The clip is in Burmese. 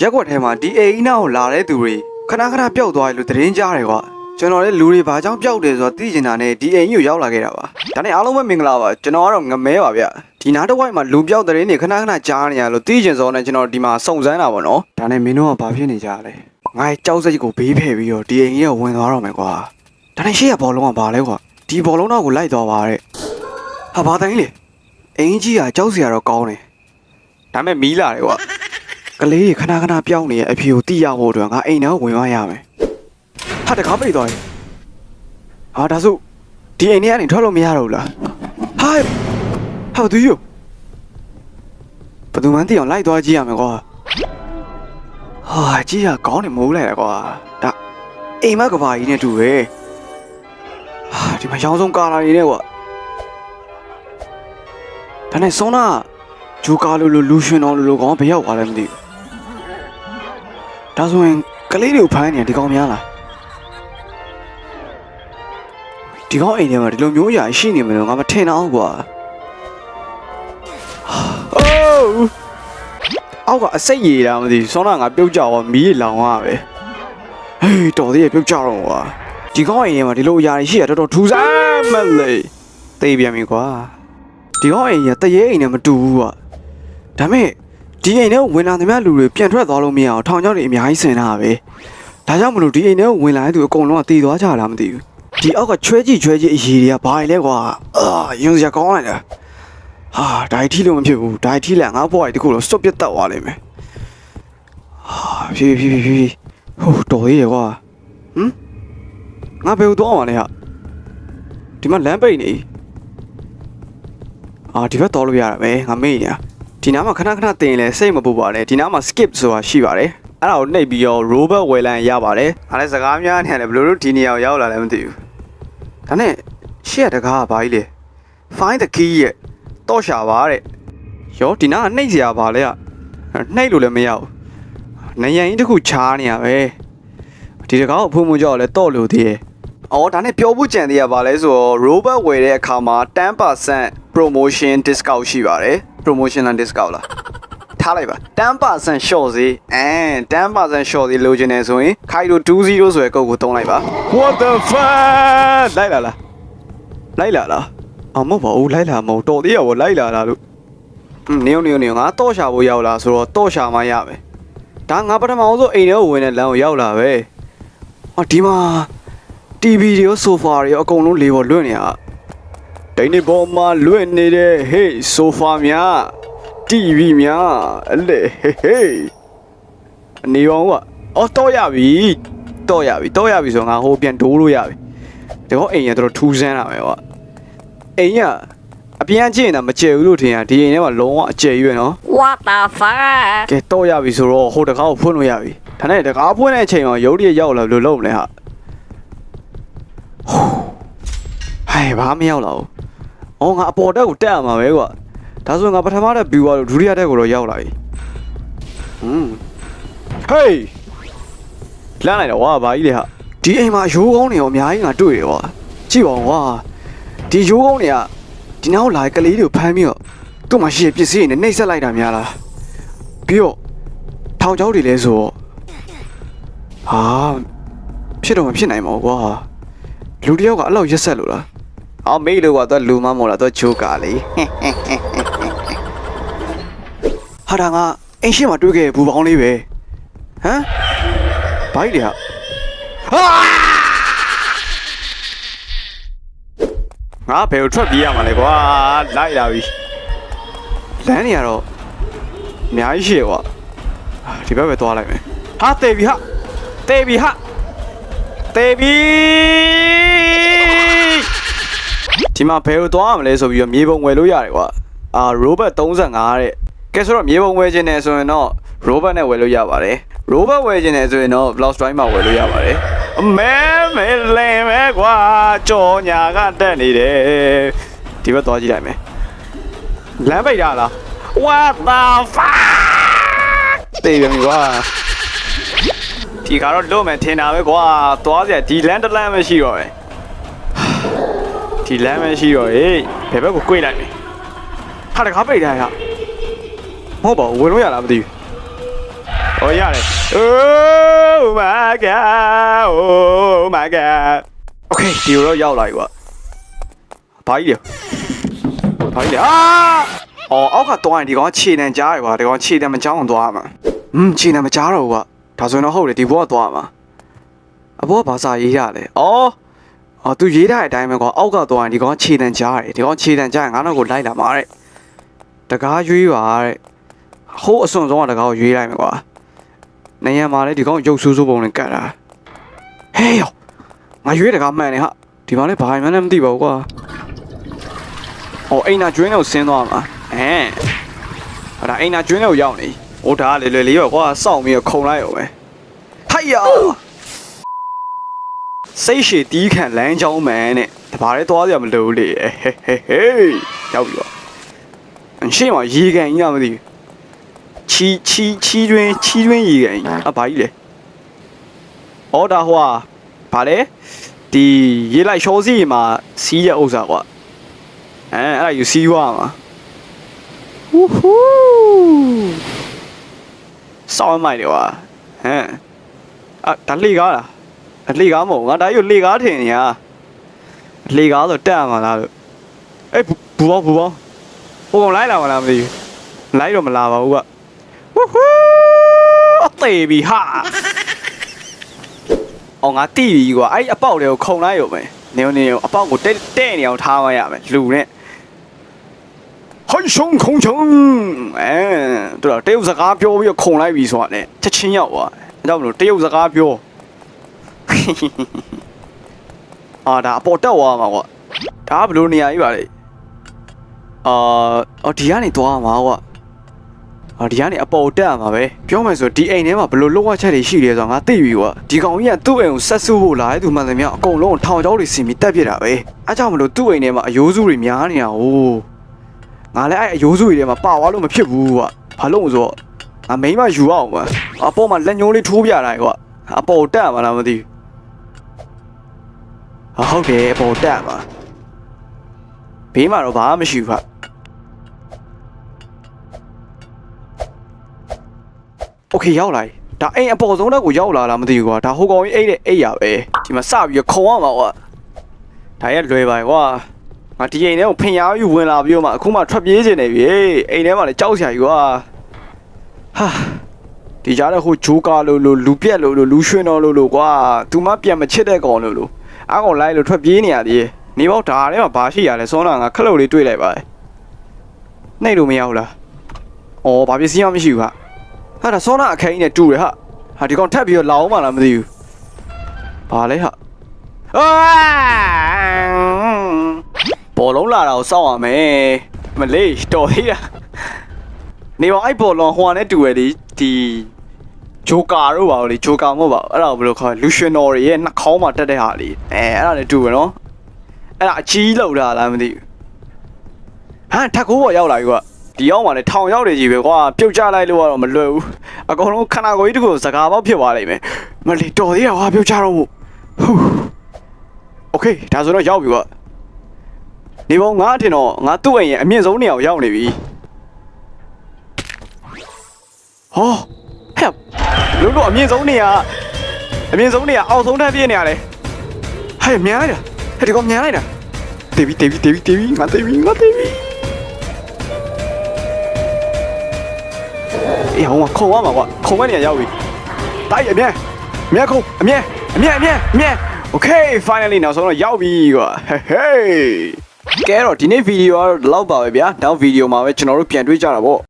ရက်ွက်ထဲမှာဒီအိမ်နောက်လာတဲ့သူတွေခဏခဏပျောက်သွားတယ်လို့သတင်းကြားတယ်ကွာကျွန်တော်လည်းလူတွေဘာကြောင့်ပျောက်တယ်ဆိုတော့သိချင်တာနဲ့ဒီအိမ်ကြီးကိုရောက်လာခဲ့တာပါဒါနဲ့အားလုံးပဲမင်္ဂလာပါကျွန်တော်ကတော့ငမဲပါဗျဒီနားတစ်ဝိုက်မှာလူပျောက်တဲ့သတင်းတွေခဏခဏကြားနေရလို့သိချင်စောနဲ့ကျွန်တော်ဒီမှာစုံစမ်းတာပေါ့နော်ဒါနဲ့မင်းတို့ကဘာဖြစ်နေကြလဲငါ့ကြောက်စိတ်ကိုဘေးဖယ်ပြီးတော့ဒီအိမ်ကြီးကိုဝင်သွားတော့မယ်ကွာဒါနဲ့ရှေ့ကဘောလုံးကဘာလဲကွာဒီဘောလုံးတော့ကိုလိုက်သွားပါတဲ့ဟာဘာတိုင်းလေအိမ်ကြီးကကြောက်စရာတော့ကောင်းတယ်ဒါမဲ့မီးလာတယ်ကွာ ကလေးတွေခဏခဏပြောင်းနေရဲ့အဖြေကိုသိရဖို့အတွက်ငါအိမ်ထဲကိုဝင်သွားရမယ်။ဟာတကားပိတ်သွားပြီ။ဟာဒါဆိုဒီအိမ်ထဲကနေထွက်လို့မရတော့ဘူးလား။ဟာဟာသူယူဘယ်သူမှန်းသိအောင်လိုက်သွားကြည့်ရမယ်ကွာ။ဟာကြည့်ရကောင်းတယ်မိုးလိုက်တယ်ကွာ။ဒါအိမ်မကဘာကြီးနဲ့တူပဲ။ဟာဒီမှာရောင်းဆုံးကာလာနေနဲ့ကွာ။ဒါနဲ့ဆောနာဂျိုကာလိုလိုလူရှင်တော်လိုလိုကောင်ကဘယ်ရောက်သွားလဲမသိဘူး။ ဒါဆိုရင်ကလေးတွေကိုဖမ်းနေတယ်ဒီကောင်များလားဒီကောင်အိမ်ထဲမှာဒီလိုမျိုးအရာရှိနေမယ်လို့ငါမထင်တော့ဘူးကွာအိုးအောက်ကအစိတ်ရည်တာမသိဘူးစောနာငါပြုတ်ကြတော့မီးလောင်ရပဲဟေးတော်သေးရပြုတ်ကြတော့ကွာဒီကောင်အိမ်ထဲမှာဒီလိုအရာရှိရတော်တော်ထူးဆန်းမလေးသိပြန်ပြီကွာဒီကောင်အိမ်ကတရေအိမ်နဲ့မတူဘူးကွာဒါပေမဲ့ ဒီအိမ်ထဲကိုဝင်လာသမျှလူတွေပြန်ထွက်သွားလို့မရအောင်ထောင်ချောက်တွေအများကြီးဆင်တာပဲဒါကြောင့်မလို့ဒီအိမ်ထဲကိုဝင်လာတဲ့သူအကုန်လုံးကတည်သွားကြတာမသိဘူးဒီအောက်ကချွဲကြည့်ချွဲကြည့်အရေးတွေကဘာလဲကွာအာယုံစရာကောင်းလိုက်တာဟာဒါကြီးထီလို့မဖြစ်ဘူးဒါကြီးထီလက်ငါ့ဘွားကြီးတခုလုံးစွတ်ပြတ်တက်သွားလိမ့်မယ်ဟာဖြည်းဖြည်းဖြည်းဖြည်းဟိုတော်သေးရဲ့ကွာဟမ်ငါဘယ်ကိုသွားအောင်လဲဟာဒီမှာလမ်းပိတ်နေအာဒီဘက်တော်လို့ရတာပဲငါမေ့နေတာ ဒီနားမှာခဏခဏတင်လဲစိတ်မပူပါနဲ့ဒီနားမှာ skip ဆိုတာရှိပါတယ်အဲ့ဒါကိုနှိပ်ပြီးတော့ robot ဝယ်လန်ရပါတယ်အဲ့ဒါစကားများနေတယ်ဘယ်လိုလို့ဒီနေရာကိုရောက်လာလဲမသိဘူးဒါနဲ့ရှေ့ကတကားကဘာကြီးလဲ find the key ရဲ့တော့ရှာပါတဲ့ရောဒီနားကနှိပ်စရာပါလဲอ่ะနှိပ်လို့လည်းမရဘူးနယံကြီးတစ်ခုချားနေရပဲဒီတကားကိုဖုံဖုံကြောက်လဲတော့လို့သေးရဲ့အော်ဒါနဲ့ပြောဖို့ကြံသေးရပါလဲဆိုတော့ robot ဝယ်တဲ့အခါမှာ10% promotion discount ရှိပါတယ် promotion and discount လားထားလိုက်ပါ10% short ဈေးအဲ10% short ဈေးလိုချင်နေဆိုရင် Kaido 20ဆိုတဲ့ကုတ်ကိုတုံးလိုက်ပါ What the fuck လိုက်လာလားလိုက်လာလားအော်မဟုတ်ပါဘူးလိုက်လာမဟုတ်တော်သေးရဗောလိုက်လာလားလို့อืมနေုံနေုံနေုံငါတော့ရှာဖို့ရောက်လာဆိုတော့တော့ရှာမှရမယ်ဒါငါပထမအောင်ဆုံးအိမ်ထဲကိုဝင်တဲ့လမ်းကိုရောက်လာပဲဟောဒီမှာ TV တွေရော sofa တွေရောအကုန်လုံးလေပေါ်လွင့်နေရ ဒိန်းနေပေါ်မှာလွင့်နေတဲ့ hey sofa များ TV များအလေဟေးဟေးအနေရောကအော်တော့ရပြီတော့ရပြီတော့ရပြီဆိုငါဟိုပြန်ဒိုးလို့ရပြီဒီတော့အိမ်ရတော့ထူးဆန်းတာပဲကွာအိမ်ရအပြန်ကျင့်တာမကျဲဘူးလို့ထင်ရဒီအိမ်ထဲမှာလုံးဝအကျဲရွယ်နော် What the fuck ကဲတော့ရပြီဆိုတော့ဟိုတကားကိုဖွင့်လို့ရပြီဒါနဲ့တကားဖွင့်တဲ့အချိန်မှာရုပ်တရက်ရောက်လာလို့လုံးမလဲဟာဟိုင်ဘာမရောက်လာဘူး အော်ငါအပေါ်တက်ကိုတက်ရမှာပဲကွာဒါဆိုရင်ငါပထမတက် view ကတော့ဒုတိယတက်ကိုတော့ရောက်လာပြီဟွန်းဟေးလမ်းလိုက်တော့ဝါဘာကြီးလေဟာဒီအိမ်မှာရိုးကောင်းတွေရောအများကြီးငါတွေ့တယ်ကွာကြည့်ပါဦးကွာဒီရိုးကောင်းတွေကဒီနောက်လာတဲ့ကလေးတွေကိုဖမ်းပြီးတော့သူ့မှာရှိတဲ့ပစ္စည်းတွေနဲ့နှိပ်စက်လိုက်တာများလားပြီးတော့ထောင်ချောက်တွေလဲဆိုတော့ဟာဖြစ်တော့မဖြစ်နိုင်ပါဘူးကွာလူတစ်ယောက်ကအဲ့လောက်ရက်ဆက်လို့လား အော်မေးလို့ကွာတော့လူမမော်လားတော့ချိုးကာလေဟာဒါငါအင်းရှင်းမှာတွေ့ခဲ့တဲ့ဘူပေါင်းလေးပဲဟမ်ဘာကြီးလဲဟာဟာငါဘယ်ကိုထွက်ပြေးရမှာလဲကွာလိုက်လာပြီလမ်းနေရတော့အများကြီးရှိရကွာအာဒီဘက်ပဲသွားလိုက်မယ်ဟာတေပြီဟာတေပြီဟာတေပြီ ဒီမှာဘယ်ကိုသွားရမလဲဆိုပြီးတော့မြေပုံဝယ်လို့ရတယ်ကွာအာ robot 35တဲ့ကဲဆိုတော့မြေပုံဝယ်ခြင်းနဲ့ဆိုရင်တော့ robot နဲ့ဝယ်လို့ရပါတယ် robot ဝယ်ခြင်းနဲ့ဆိုရင်တော့ block strike မှာဝယ်လို့ရပါတယ်အမဲမဲလင်မဲကွာကြော်ညာကတက်နေတယ်ဒီဘက်သွားကြည့်လိုက်မယ်လမ်းပိတ်ရလား What the fuck တေးပြန်ပြီကွာဒီကတော့လွတ်မယ်ထင်တာပဲကွာသွားစရာဒီလမ်းတစ်လမ်းပဲရှိတော့ပဲ ဒီလမ်းပဲရှိတော့ဟေးဘယ်ဘက်ကို꿰လိုက်လဲဟာတကားပိတ်ထားရမဟုတ်ပါဘူးဝင်လို့ရလားမသိဘူး ဟောရတယ် Oh my god Oh my god Okay ဒီလိုတော့ရောက်လာပြီကွာဘာကြီးလဲဘာကြီးလဲအာအော်အောက်ကသွားရင်ဒီကောင်ခြေတံကြားရပါဒီကောင်ခြေတံမကြောင်းအောင်သွားမှာอืมခြေတံမကြားတော့ဘူးကွာဒါဆိုရင်တော့ဟုတ်တယ်ဒီဘောကသွားမှာအဘောကဘာစာရေးရလဲအော် အော်သူရေးထားတဲ့အတိုင်းပဲကွာအောက်ကသွားရင်ဒီကောင်ခြေတံကြားရတယ်ဒီကောင်ခြေတံကြားရင်ငါတော့ကိုလိုက်လာမှာတဲ့တကားရွေးပါတဲ့ဟိုးအစွန်ဆုံးကတကားကိုရွေးလိုက်မယ်ကွာနေရမှာလေဒီကောင်ရုပ်ဆိုးဆိုးပုံနဲ့ကတ်တာဟေးယောငါရွေးတကားမှန်နေဟာဒီမှာလေဘာမှလည်းမသိပါဘူးကွာဟောအိမ်နာကျွင်းကိုဆင်းသွားမှာအဲဟောဒါအိမ်နာကျွင်းကိုရောက်နေဟိုဒါကလေလေလေးရောကွာစောင့်ပြီးတော့ခုံလိုက်ရောပဲဟိုက်ယော စိတ်ရှည်တီးခံလမ်းကြောင်းမှန်နဲ့တဘာလေးသွားစရာမလိုဘူးလေဟေးဟေးဟေးရောက်ပြီတော့အရှိမရေကန်ကြီးကမသိဘူးချီချီချီတွင်ချီတွင်ရေကန်ကြီးအဘာကြီးလဲအော်ဒါဟွာဘာလဲဒီရေလိုက်ရှောစီမှာစီးရဥစ္စာကွာအဲအဲ့ဒါယူစီးွားမှာဟူးဟူးစောင်းမိုက်တယ်ကွာဟမ်အာဒါလေကားလားအ လေကားမဟုတ်ဘူးငါဒါယူလေကားထင်နေရလေကားဆိုတက်ရမှာလားလို့အေးဘူဘူပေါင်းဘူပေါင်းဟိုကောင်လိုက်လာမလားမသိဘူးလိုက်တော့မလာပါဘူးကွာဝူဟူးအသေးပြီဟာအော်ငါတိပြီကွာအဲ့အပေါက်တွေကိုခုံလိုက်ရုံပဲနေနေအပေါက်ကိုတဲ့တဲ့နေအောင်ထားမရမယ်လူနဲ့ဟိုင်းရှုံခုံချုံအဲတို့တရုတ်စကားပြောပြီးခုံလိုက်ပြီဆိုတာ ਨੇ ချက်ချင်းရောက်သွားအဲ အာဒါအပေါ်တက်သွားမှာကွာဒါကဘယ်လိုနေရာကြီးပါလဲအာအော်ဒီကနေသွားမှာကွာ။အော်ဒီကနေအပေါ်တက်ရမှာပဲ။ပြောမယ်ဆိုဒီအိမ်ထဲမှာဘယ်လိုလောက်ဝချက်တွေရှိလဲဆိုတော့ငါသိပြီကွာ။ဒီကောင်ကြီးကသူ့အိမ်ကိုဆက်စုဖို့လာတဲ့သူမှန်တယ်မြောက်အကုန်လုံးထောင်ချောက်တွေစီမီတက်ပြစ်တာပဲ။အဲကြောင့်မလို့သူ့အိမ်ထဲမှာအယိုးစုတွေများနေတာဟို။ငါလည်းအဲ့အယိုးစုတွေထဲမှာပါသွားလို့မဖြစ်ဘူးကွာ။ဘာလို့လဲဆိုတော့ငါမိန်းမယူအောင်ကွာ။အပေါ်မှာလက်ညှိုးလေးထိုးပြတာကွာ။အပေါ်တက်ရမှာလားမသိဘူး။ ဟုတ်တယ်အပေါ်တက်မှာ။ဘေးမှာတော့ဘာမှမရှိဘူးကွာ။ Okay ရောက်လာပြီဒါအိမ်အပေါ်ဆုံးတော့ကိုရောက်လာလားမသိဘူးကွာဒါဟိုကောင်ကြီးအိတ်တဲ့အိတ်ရပဲဒီမှာစပြီးခုံရမှာကွာဒါရက်လွယ်ပါကွာငါဒီအိမ်ထဲကိုဖင်ရားယူဝင်လာပြီးတော့မှအခုမှထွက်ပြေးနေနေပြီအိမ်ထဲမှာလည်းကြောက်စရာကြီးကွာဟာဒီကြားတဲ့ဟိုဂျိုးကာလို့လို့လူပြက်လို့လို့လူရွှင်တော်လို့လို့ကွာသူမပြန်မချစ်တဲ့ကောင်လို့လို့ အားကောင်လိုက်လို့ထွက်ပြေးနေရသေးတယ်နေပေါ့ဒါထဲမှာဘာရှိရလဲစောနာငါခလုတ်လေးတွေ့လိုက်ပါတယ်နှိပ်လို့မရဘူးလားအော်ဘာပစ္စည်းမှမရှိဘူးဟာဟာဒါဆောနာအခင်းနဲ့တူတယ်ဟာဟာဒီကောင်ထပ်ပြီးတော့လာအောင်မလားမသိဘူးဘာလဲဟာအာဘောလုံးလာတာကိုစောင့်ရမယ်မလေးတော်သေးတာနေပါအဲ့ဘောလုံးဟိုကနေတူရလေဒီ ဂျိုကာတို့ပါလေဂျိုကာမဟုတ်ပါဘူးအဲ့ဒါကိုဘယ်လိုခေါ်လဲလူရှင်တော်တွေရဲ့နှာခေါင်းမှာတက်တဲ့ဟာလေးအဲအဲ့ဒါလည်းတူရနော်အဲ့ဒါအကြီးလောက်တာလားမသိဘူးဟာထက်ကိုးပေါ်ရောက်လာပြီကွာ ဒီရောက်မှလည်းထောင်ရောက်နေကြီးပဲကွာပြုတ်ကျလိုက်လို့ကတော့မလွယ်ဘူးအကုန်လုံးခန္ဓာကိုယ်ကြီးတစ်ခုစကားပေါက်ဖြစ်သွားလိမ့်မယ်မလီတော်သေးရကွာပြုတ်ကျတော့မို့ဟူးโอเคဒါဆိုတော့ရောက်ပြီကွာနေပေါင်းငါအထင်တော့ငါသူ့အိမ်ရဲ့အမြင့်ဆုံးနေရာကိုရောက်နေပြီဟောဟဲ့ လို့လို့အမြင့်ဆုံးနေရာအမြင့်ဆုံးနေရာအောက်ဆုံးထပ်ပြည့်နေရလေဟဲ့မြန်လိုက်တာဟဲ့ဒီကောင်မြန်လိုက်တာတေးပြီတေးပြီတေးပြီတေးပြီငါတေးပြီငါတေးပြီအေးဟိုမှာခုံရမှာကွာခုံမဲ့နေရာရောက်ပြီတိုက်အမြဲအမြဲခုံအမြဲအမြဲအမြဲအမြဲ Okay finally နောက်ဆုံးတော့ရောက်ပြီကွာ Hey hey ကဲတော့ဒီနေ့ဗီဒီယိုကတော့ဒီလောက်ပါပဲဗျာနောက်ဗီဒီယိုမှာပဲကျွန်တော်တို့ပြန်တွေ့ကြတာပေါ့